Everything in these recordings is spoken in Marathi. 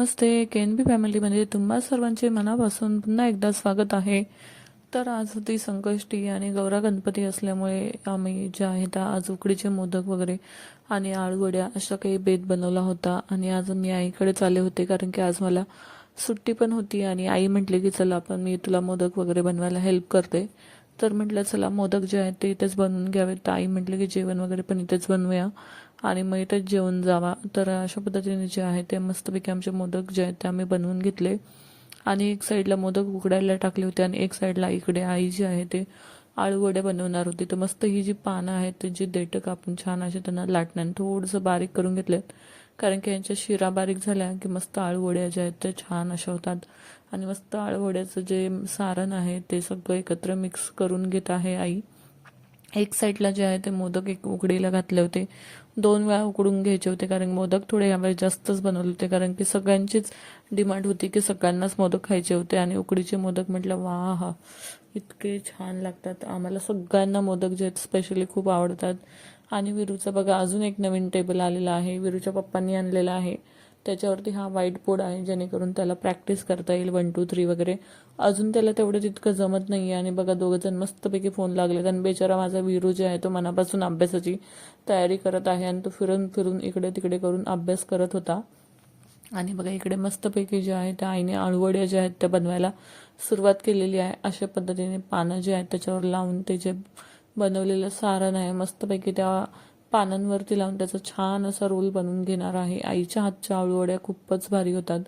नमस्ते. के एन बी फॅमिलीमध्ये तुम्हा सर्वांचे मनापासून पुन्हा एकदा स्वागत आहे. तर आज होती संकष्टी आणि गौरा गणपती असल्यामुळे आम्ही जे आहे त्या आज उकडीचे मोदक वगैरे आणि आळूवड्या अशा काही बेत बनवला होता. आणि आज मी आईकडे चालले होते कारण की आज मला सुट्टी पण होती आणि आई म्हटली की चला आपण मी तुला मोदक वगैरे बनवायला हेल्प करते. तर म्हटलं चला मोदक जे आहेत ते इथेच बनवून घ्यावेत. तर आई म्हटली की जेवण वगैरे पण इथेच बनवूया. आणि मग इथंच जेवण जावा. तर अशा पद्धतीने जे आहे ते मस्तपैकी आमचे मोदक जे आहेत ते आम्ही बनवून घेतले. आणि एक साईडला मोदक उकडायला टाकले होते आणि एक साईडला इकडे आई जी आहे ते आळूवड्या बनवणार होती. तर मस्त ही जी पानं आहेत ते जी देठं कापून छान असे त्यांना लाटण्याने थोडंसं बारीक करून घेतलेत. कारण की यांच्या शिरा बारीक झाल्या की मस्त आळूवड्या ज्या आहेत त्या छान अशा होतात. आणि मस्त आळूवड्याचं जे सारण आहे ते सगळं एकत्र मिक्स करून घेत आहे आई. एक साईडला जे आहे ते मोदक एक उकडीला घातले होते. दोन वेळा उकडून घ्यायचे होते कारण मोदक थोडे यावेळी जास्तच बनवले होते कारण की सगळ्यांचीच डिमांड होती की सगळ्यांनाच मोदक खायचे होते आणि उकडीचे मोदक म्हटलं वा हा इतके छान लागतात. आम्हाला सगळ्यांना मोदक जे स्पेशली खूप आवडतात. आणि विरूचा बघा अजून एक नवीन टेबल आलेला आहे. विरूच्या पप्पांनी आणलेला आहे. त्याच्यावरती हा व्हाईट बोर्ड आहे जेणेकरून त्याला प्रॅक्टिस करता येईल वन टू थ्री वगैरे. अजून त्याला तेवढं तितकं जमत नाही आहे आणि बघा दोघं जण मस्तपैकी फोन लागले आणि बेचारा माझा विरू जे आहे तो मनापासून अभ्यासाची तयारी करत आहे आणि तो फिरून फिरून इकडे तिकडे करून अभ्यास करत होता. आणि बघा इकडे मस्तपैकी जे आहे त्या आईने आळवड्या ज्या आहेत त्या बनवायला सुरुवात केलेली आहे. अशा पद्धतीने पानं जे आहेत त्याच्यावर लावून ते जे बनवलेलं सारण आहे मस्तपैकी त्या पानांवरती लावून त्याचा छान असा रोल बनवून घेणार आहे. आईच्या हातच्या आळूवड्या खूपच भारी होतात.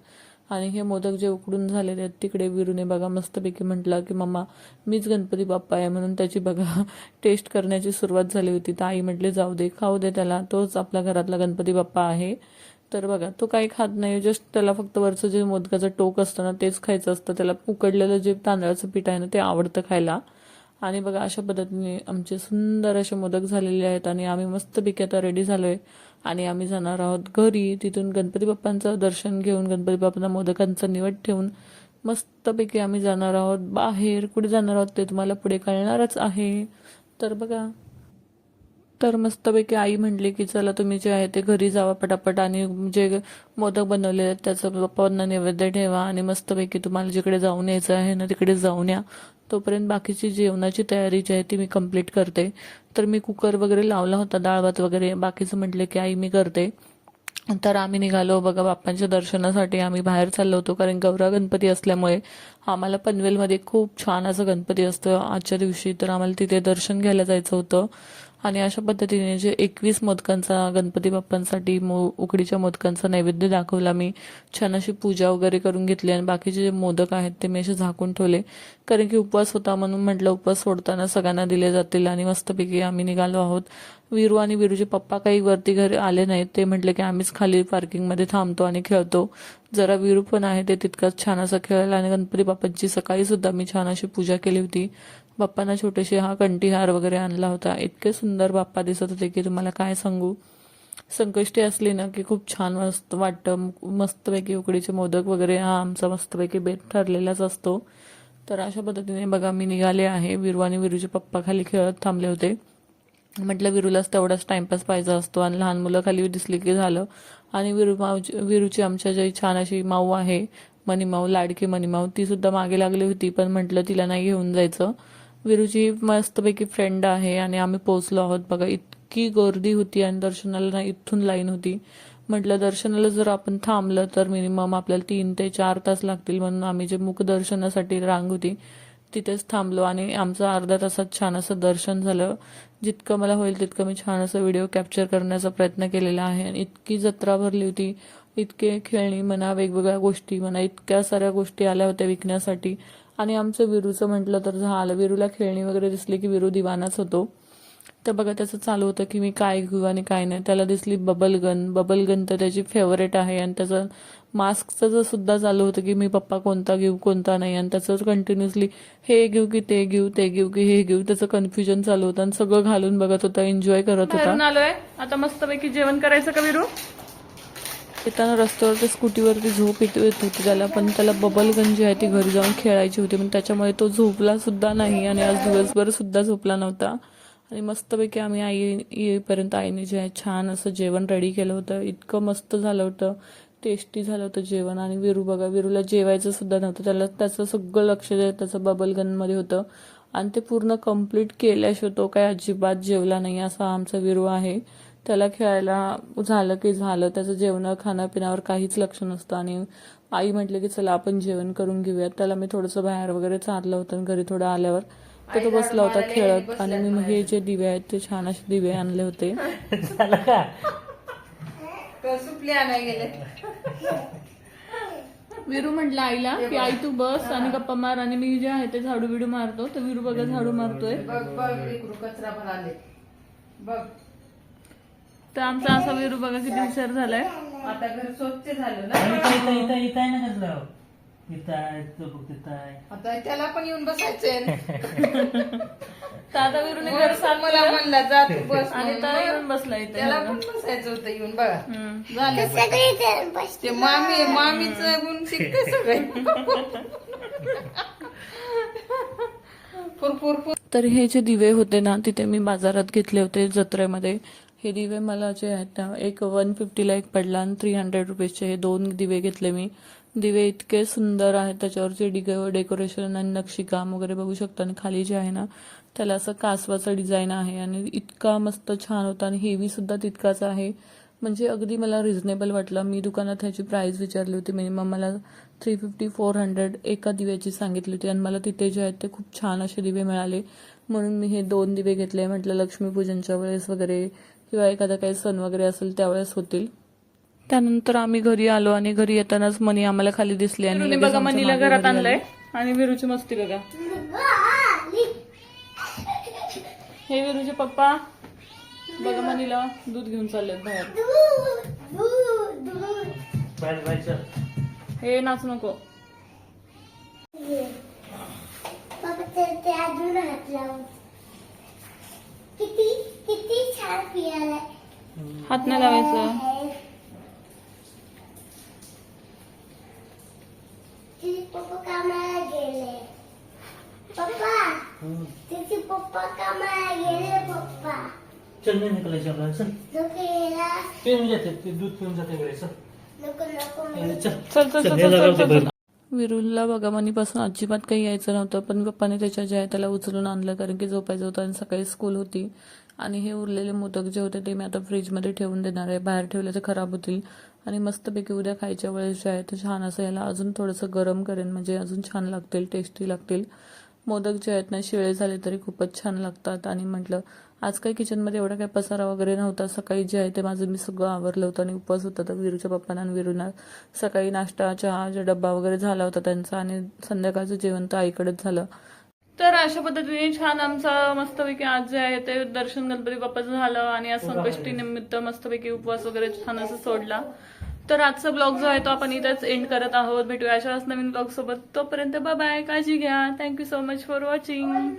आणि हे मोदक जे उकडून झालेले आहेत तिकडे विरूने बघा मस्तपैकी म्हटलं की मम्मा मीच गणपती बाप्पा आहे म्हणून त्याची बघा टेस्ट करण्याची सुरुवात झाली होती. तर आई म्हटले जाऊ दे खाऊ दे त्याला तोच आपल्या घरातला गणपती बाप्पा आहे. तर बघा तो काही खात नाही जस्ट त्याला फक्त वरचं जे मोदकाचं टोक असतं ना तेच खायचं असतं. त्याला उकडलेलं जे तांदळाचं पीठ आहे ना ते आवडतं खायला. आणि बघा अशा पद्धतीने आमचे सुंदर असे मोदक झालेले आहेत आणि आम्ही मस्तपैकी आता रेडी झालो आहे आणि आम्ही जाणार आहोत घरी. तिथून गणपती बाप्पांचं दर्शन घेऊन गणपती बाप्पांना मोदकांचा निवड ठेवून मस्तपैकी आम्ही जाणार आहोत. बाहेर कुठे जाणार आहोत ते तुम्हाला पुढे कळणारच आहे. तर बघा तर मस्तपैकी आई म्हटली की चला तुम्ही जे आहे ते घरी जावा पटापट आणि जे मोदक बनवले आहेत त्याचं पप्पांना नैवेद्य ठेवा आणि मस्तपैकी तुम्हाला जिकडे जाऊन यायचं आहे ना तिकडे जाऊन या. तोपर्यंत बाकीची जेवणाची तयारी जी आहे ती मी कंप्लीट करते. तर मी कुकर वगैरे लावला होता डाळ भात वगैरे. बाकीचं म्हटलं की आई मी करते. तर आम्ही निघालो. बघा बाप्पांच्या दर्शनासाठी आम्ही बाहेर चाललो होतो कारण गौरा गणपती असल्यामुळे. आम्हाला पनवेलमध्ये खूप छान असं गणपती असतं. आजच्या दिवशी तर आम्हाला तिथे दर्शन घ्यायला जायचं होतं. आणि अशा पद्धतीने जे एकवीस मोदकांचा गणपती बाप्पांसाठी मो उकडीच्या मोदकांचा नैवेद्य दाखवला. मी छान अशी पूजा वगैरे करून घेतली आणि बाकीचे जे मोदक आहेत ते मी असे झाकून ठेवले. कारण की उपवास होता म्हणून म्हटलं उपवास सोडताना सगळ्यांना दिले जातील आणि मस्तपैकी आम्ही निघालो आहोत. विरू आणि विरूचे पप्पा काही वरती घरी आले नाहीत. ते म्हटले की आम्हीच खाली पार्किंगमध्ये थांबतो आणि खेळतो. जरा विरू पण आहे ते तितकाच छान असं खेळायला. आणि गणपती बाप्पांची सकाळी सुद्धा मी छान अशी पूजा केली होती. बाप्पांना छोटेसे हा कंठीहार वगैरे आणला होता. इतके सुंदर बाप्पा दिसत होते की तुम्हाला काय सांगू? संकष्टी असली ना की खूप छान मस्त वाटतं. मस्तपैकी उकडीचे मोदक वगैरे हा आमचा मस्तपैकी बेत ठरलेलाच असतो. तर अशा पद्धतीने बघा मी निघाले आहे. विरू आणि विरूचे पप्पा खाली खेळत थांबले होते. म्हटलं विरूलाच तेवढाच टाइमपास पाहिजे असतो आणि लहान मुलं खाली दिसली की झालं. आणि विरू मावची विरूची आमच्या जी छान अशी माऊ आहे मनीमाऊ लाडकी मनीमाऊ ती सुद्धा मागे लागली होती पण म्हटलं तिला नाही घेऊन जायचं. विरूची मस्तपैकी फ्रेंड आहे आणि आम्ही पोचलो आहोत. बघा इतकी गर्दी होती आणि दर्शनाला ना इथून लाईन होती. म्हटलं दर्शनाला जर आपण थांबलं तर मिनिमम आपल्याला तीन ते चार तास लागतील म्हणून आम्ही जे मुख दर्शनासाठी रांग होती तिथेच थांबलो आणि आमचं अर्धा तासात छान असं दर्शन झालं. जितकं मला होईल तितकं मी छान असं व्हिडिओ कॅप्चर करण्याचा प्रयत्न केलेला आहे. आणि इतकी जत्रा भरली होती इतके खेळणी म्हणा वेगवेगळ्या गोष्टी म्हणा इतक्या साऱ्या गोष्टी आल्या होत्या विकण्यासाठी. आणि आमचं विरूचं म्हटलं तर झालं. विरूला खेळणी वगैरे दिसली की विरू दिवानाच होतो. तर बघा त्याचं चालू होतं की मी काय घेऊ आणि काय नाही. त्याला दिसली बबल गन बबल गन तर त्याची फेवरेट आहे आणि त्याचं मास्कचं सुद्धा चालू होतं की मी पप्पा कोणता घेऊ कोणता नाही. आणि त्याचं कंटिन्युअसली हे घेऊ की ते घेऊ ते घेऊ की हे घेऊ त्याचं कन्फ्युजन चालू होतं. आणि सगळं घालून बघत होता एन्जॉय करत होता. आलोय. आता मस्तपैकी जेवण करायचं का विरू? येताना रस्त्यावर ते स्कूटीवरती झोप येत येत होती त्याला पण त्याला बबल गन जी आहे ती घरी जाऊन खेळायची होती. पण त्याच्यामुळे तो झोपला सुद्धा नाही आणि आज दिवसभर सुद्धा झोपला नव्हता. आणि मस्तपैकी आम्ही आई येईपर्यंत आईने जे आहे छान असं जेवण रेडी केलं होतं. इतकं मस्त झालं होतं. टेस्टी झालं होतं जेवण. आणि विरू बघा विरूला जेवायचं सुद्धा नव्हतं. त्याला त्याचं सगळं लक्ष जे त्याचं बबल गनमध्ये होतं. आणि ते पूर्ण कंप्लीट केल्याशिवाय तो काय अजिबात जेवला नाही असा आमचा विरू आहे. त्याला खेळायला झालं की झालं. त्याचं जेवण खाण्यापिण्यावर काहीच लक्ष नसतं. आणि आई म्हटलं की चला आपण जेवण करून घेऊयात. त्याला मी थोडंसं बाहेर वगैरे चाललं होतं आणि घरी थोडं आल्यावर. तर तो बसला होता खेळत आणि मी मग हे जे दिवे आहेत ते छान असे दिवे आणले होते. झालं का? सुपले आणाय गेले. विरू म्हटलं आईला की आई तू बस आणि गप्पा मार आणि मी जे आहे ते झाडू बिडू मारतो. तर विरू बघा झाडू मारतोय. बघ बघ लेकरू कचरा भराले बघ. तर आमचा असा विरू बघा किती हुशार झालाय. आता घर स्वच्छ झालं ना. इथं इथं इथं इथं आहे ना कसलं इथं आहे तो बघ तिथं आहे. आता त्याला पण येऊन बसायचंय. तर आता विरूने घर मला केलं म्हणला जा तू बस आणि म्हणून. तर येऊन बसला इथे. त्याला पण बसायचं होतं येऊन बघा. हम्म. झालं ते मामी मामीचं गुण शिकते सगळे. फुर फुर फुर तर हे जे दिवे होते ना तिथे मी बाजारात घेतले होते जत्रेमध्ये. हे दिवे मला जे आहेत ना एक वन फिफ्टीला एक पडला आणि थ्री हंड्रेड रुपीजचे हे दोन दिवे घेतले मी. दिवे इतके सुंदर आहेत त्याच्यावरचे डिग डेकोरेशन आणि नक्षीकाम वगैरे बघू शकता. आणि खाली जे आहे ना त्याला असं कासवाचं डिझाईन आहे आणि इतका मस्त छान होता आणि हेवीसुद्धा तितकाच आहे. म्हणजे अगदी मला रिझनेबल वाटलं. मी दुकानात ह्याची प्राईस विचारली होती. म्हणजे मिनिमम मला थ्री फिफ्टी फोर हंड्रेड एका दिव्याची सांगितली होती. आणि मला तिथे जे आहेत ते खूप छान असे दिवे मिळाले. म्हणून मी हे दोन दिवे घेतले. म्हटलं लक्ष्मीपूजनच्या वेळेस वगैरे किंवा एखादा काही सण वगैरे असेल त्यावेळेस होतील. त्यानंतर आम्ही घरी आलो आणि घरी येतानाच मनी आम्हाला खाली दिसली आणि बघा मनीला घरात. आणलंय. आणि विरूची मस्ती बघा. हे विरूचे पप्पा बघा मनीला दूध घेऊन चाललेत बाहेर. हे नाचू नको. किती हात नाही लावायचं तिचे पप्पा कामाला गेले पप्पा हम्म. तिचे पप्पा कामाला गेले पप्पा चल नाही निघालायचं आपल्याला चल नको यायला पिऊन जाते ते दूध पिऊन जाते वेळेस चल नको नको ए, चल चल चल चल, विरुलला बघा मनीपासून अजिबात काही यायचं नव्हतं पण पप्पाने त्याच्या जे आहे त्याला उचलून आणलं कारण की झोपायचं होतं आणि सकाळी स्कूल होती. आणि हे उरलेले मोदक जे होते ते मी आता फ्रीजमध्ये ठेवून देणार आहे. बाहेर ठेवले तर खराब होतील. आणि मस्तपैकी उद्या खायच्या वेळेस जे आहे ते छान असं याला अजून थोडंसं गरम करेन म्हणजे अजून छान लागतील टेस्टी लागतील. मोदक जे आहेत ना शिळे झाले तरी खूपच छान लागतात. आणि म्हटलं आज काही किचनमध्ये एवढा काही पसारा वगैरे नव्हता. सकाळी जे आहे ते माझं मी सगळं आवरलं होतं आणि उपवास होता. तर विरूच्या पप्पांना आणि विरूना सकाळी नाश्ता चहा जे डब्बा वगैरे झाला होता त्यांचा आणि संध्याकाळचं जेवण तर आईकडेच झालं. तर अशा पद्धतीने छान आमचा मस्तपैकी आज जे आहे ते दर्शन गणपती बाप्पाचं झालं आणि आज संकष्टी निमित्त मस्तपैकी उपवास वगैरे छान असं सोडला. तर आजचा ब्लॉग जो आहे तो आपण इथेच एंड करत आहोत. भेटूया अशाच नवीन ब्लॉग सोबत. तोपर्यंत बाय काळजी घ्या. Thank you so much for watching